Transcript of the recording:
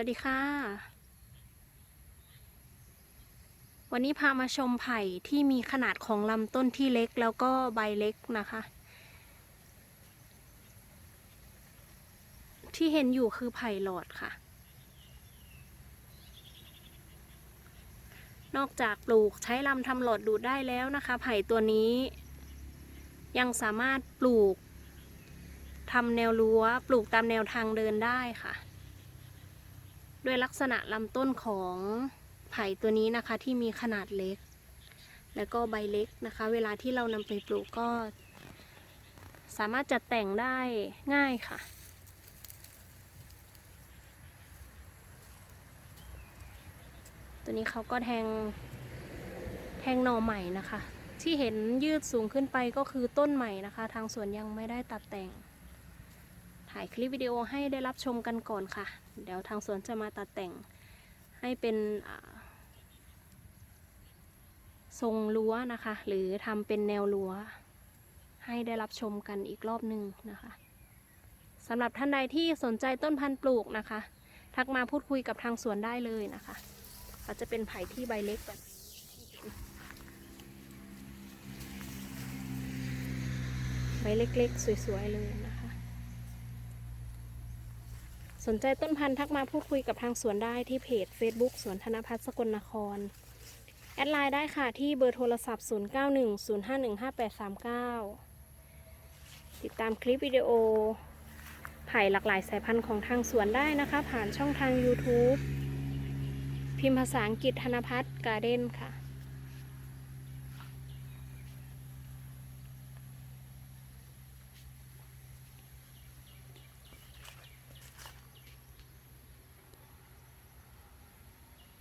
วัสดีค่ะ วันนี้พามาชมไผ่ที่มีขนาดของลำต้นที่เล็กแล้วก็ใบเล็กนะคะ ที่เห็นอยู่คือไผ่หลอดค่ะ นอกจากปลูกใช้ลำทำหลอดดูดได้แล้วนะคะ ไผ่ตัวนี้ ยังสามารถปลูกทำแนวรั้วปลูกตามแนวทางเดินได้ค่ะ ด้วยลักษณะลำต้นของไผ่ตัวนี้นะคะที่มีขนาดเล็ก แล้วก็ใบเล็กนะคะ เวลาที่เรานำไปปลูกก็ สามารถจัดแต่งได้ง่ายค่ะตัวนี้เขาก็แทงแทงหน่อใหม่นะคะ ที่เห็นยืดสูงขึ้นไปก็คือต้นใหม่นะคะ ทางสวนยังไม่ได้ตัดแต่ง ถ่ายคลิปวิดีโอให้ได้รับชมกันก่อนค่ะ เดี๋ยวทางสวนจะมาตัดแต่งให้เป็นทรงรั้วนะคะ หรือทำเป็นแนวรั้ว ให้ได้รับชมกันอีกรอบหนึ่งนะคะสำหรับท่านใดที่สนใจต้นพันธุ์ปลูกนะคะ ทักมาพูดคุยกับทางสวนได้เลยนะคะก็จะเป็นไผ่ที่ใบเล็กแบบใบเล็กๆ สวยๆ เลยนะ สนใจต้นพันธุ์ทักมาพูดคุยกับทางสวนได้ที่เพจ Facebook สวนธนพัฒน์สกลนคร แอดไลน์ได้ค่ะที่เบอร์โทรศัพท์ 0910515839 ติดตามคลิปวิดีโอไผ่หลากหลายสายพันธุ์ของทางสวนได้นะคะ ผ่านช่องทาง YouTube พิมพ์ภาษาอังกฤษธนพัฒน์การ์เด้นค่ะ